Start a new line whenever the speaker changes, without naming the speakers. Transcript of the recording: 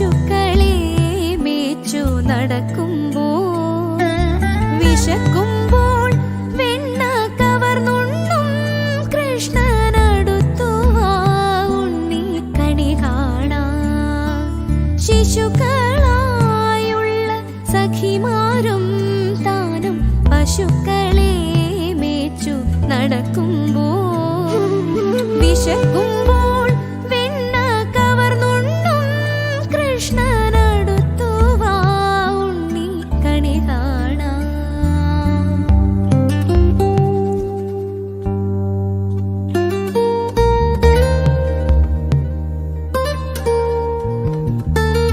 പശുക്കളെ മേച്ചു നടക്കുമ്പോൾ വിശക്കുമ്പോൾ വെണ്ണ കവർന്നുണ്ണും. കൃഷ്ണനടുത്തു വാ ഉണ്ണി കണി കാണാം. ശിശുക്കളായുള്ള സഖിമാരും താനും പശുക്കളെ മേച്ചു നടക്കും